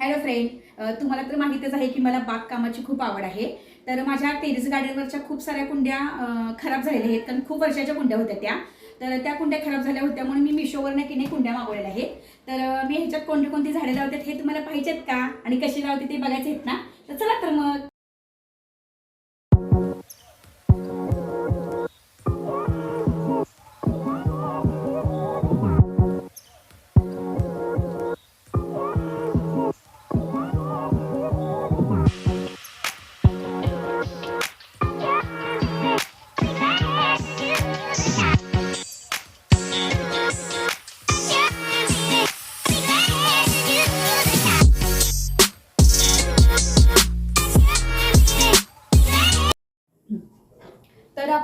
Hello friend तुम्हाला तर माहितीच आहे की मला बागकामाची खूप आवड आहे. तर माझ्या टेरिस गार्डनवरच्या खूप साऱ्या कुंड्या खराब झालेल्या आहेत. कारण खूप वर्षाच्या कुंड्या होत्या त्या. तर त्या कुंड्या खराब झाल्या होत्या म्हणून मी मिशोवरनं की नाही कुंड्या मागवलेल्या आहेत. तर मी ह्याच्यात कोणती कोणती झाडे लावतात हे तुम्हाला पाहिजेत का? आणि कशी लावते ते बघायचे आहेत ना? तर चला तर मग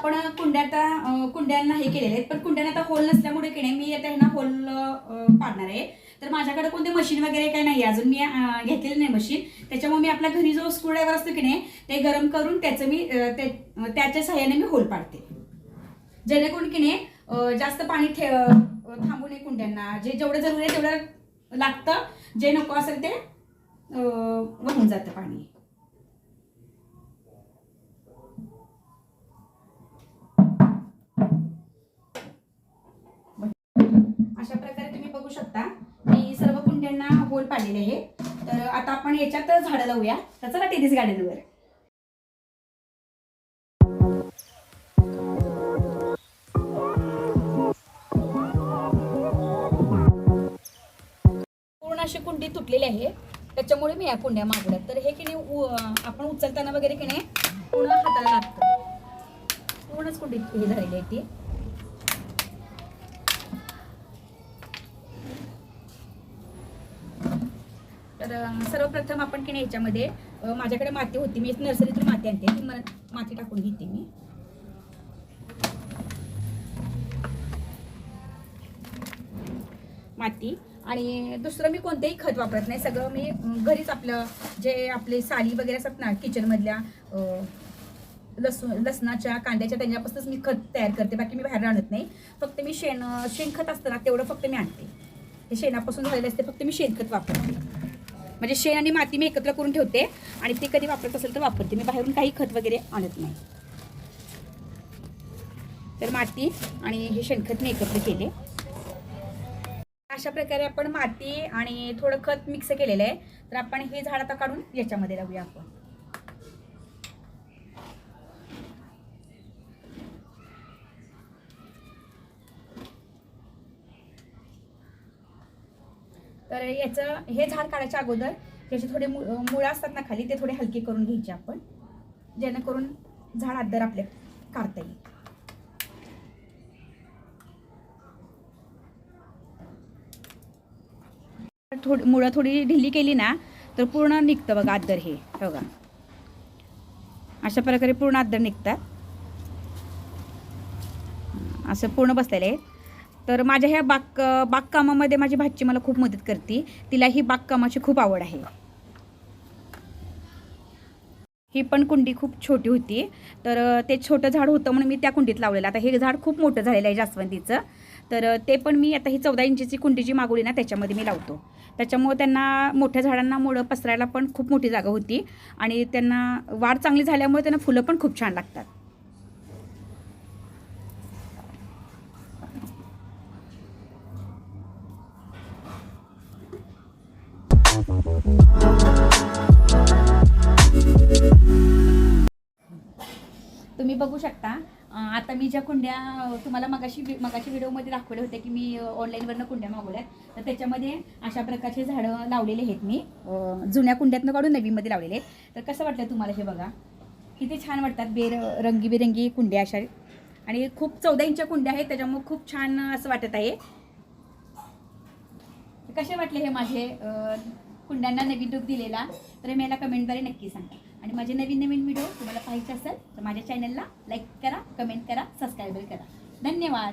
आपण कुंड्या आता कुंड्यांना हे केलेले आहेत पण कुंड्यांना आता होल नसल्यामुळे की नाही मी आता ह्यांना होल पाडणार आहे. तर माझ्याकडे कोणते मशीन वगैरे काही नाही अजून मी घेतलेलं नाही मशीन त्याच्यामुळे मी आपल्या घरी जो स्क्रूड्रायव्हर असतो की नाही ते गरम करून त्याचं मी त्याच्या सहाय्याने मी होल पाडते. जेणेकरून की नाही जास्त पाणी ठे थांबू नये कुंड्यांना. जे जेवढं जरुरी आहे तेवढं लागतं. जे नको असेल ते वाहून जातं पाणी. शकता. मी सर्व कुंड्यांना होल पाडलेले आहे. तर आता आपण याच्यात झाडं लावूया. तर चला टेरिस गार्डनवर. पूर्ण अशी कुंडी तुटलेली आहे. त्याच्यामुळे मी या कुंड्या मागवल्या. तर हे की नाही आपण उचलताना वगैरे की नाही पूर्ण हाताला लागतं. पूर्णच कुंडी हे झालेली आहे ती. तर सर्वप्रथम आपण की नाही याच्यामध्ये माझ्याकडे माती होती मी नर्सरीतून माती आणते ती मला माती टाकून घेते मी. माती. आणि दुसरं मी कोणतेही खत वापरत नाही सगळं मी घरीच आपलं जे आपले साली वगैरे असतात ना किचनमधल्या लसू लसूण लसणाच्या कांद्याच्या त्यांच्यापासूनच मी खत तयार करते बाकी मी बाहेर आणत नाही. फक्त मी शेण शेणखत असतं ना तेवढं फक्त मी आणते. हे शेणापासून झालेलं असते फक्त मी शेणखत वापरते. म्हणजे शेण आणि माती मी एकत्र करून ठेवते. आणि ती कधी वापरत असेल तर वापरते. मी बाहेरून काही खत वगैरे आणत नाही. तर माती आणि हे शेणखत मी एकत्र केले. अशा प्रकारे आपण माती आणि थोडं खत मिक्स केलेलं आहे. तर आपण हे झाड आता काढून याच्यामध्ये लावूया आपण. तर याचं हे झाड काढायच्या अगोदर त्याचे थोडे मु मुळं असतात ना खाली ते थोडे हलके करून घ्यायचे आपण जेणेकरून झाड अद्दर आपल्या काढता येईल. थोडी मुळं थोडी ढिली केली ना तर पूर्ण निघतं बघा आदर हे बघा. अशा प्रकारे पूर्ण आदर निघतात. असं पूर्ण बसलेलं आहे. तर माझ्या ह्या बाग बागकामामध्ये माझी भाची मला खूप मदत करते. तिला ही बागकामाची खूप आवड आहे. ही पण कुंडी खूप छोटी होती. तर ते छोटं झाड होतं म्हणून मी त्या कुंडीत लावलेलं. आता हे झाड खूप मोठं झालेलं आहे जास्वंदीचं. तर ते पण मी आता ही चौदा इंचीची कुंडी जी मागवली ना त्याच्यामध्ये मी लावतो. त्याच्यामुळं त्यांना मोठ्या झाडांना मुळं पसरायला पण खूप मोठी जागा होती. आणि त्यांना वाढ चांगली झाल्यामुळे त्यांना फुलं पण खूप छान लागतात. तुम्ही बघू शकता. आता मी ज्या कुंड्या तुम्हाला मगाशी मगाशी व्हिडिओमध्ये दाखवले होते की मी ऑनलाईनवरनं कुंड्या मागवल्यात. तर त्याच्यामध्ये अशा प्रकारचे झाडं लावलेले आहेत मी. जुन्या कुंड्यातनं काढून नवीनमध्ये लावलेले आहेत. तर कसं वाटलं तुम्हाला हे बघा? किती छान वाटतात बेर रंगीबेरंगी कुंड्या अशा. आणि खूप चौदा इंच्या कुंड्या आहेत त्याच्यामुळे खूप छान असं वाटत आहे. कसे वाटले हे माझे कुंड्यांना नवीन लुक दिलेला? तर मला कमेंटद्वारे नक्की सांगा आणि माझे नवीन नवीन व्हिडिओ तुम्हाला पाहिजे असेल तर माझ्या चॅनलला लाईक करा कमेंट करा सबस्क्राईब करा. धन्यवाद!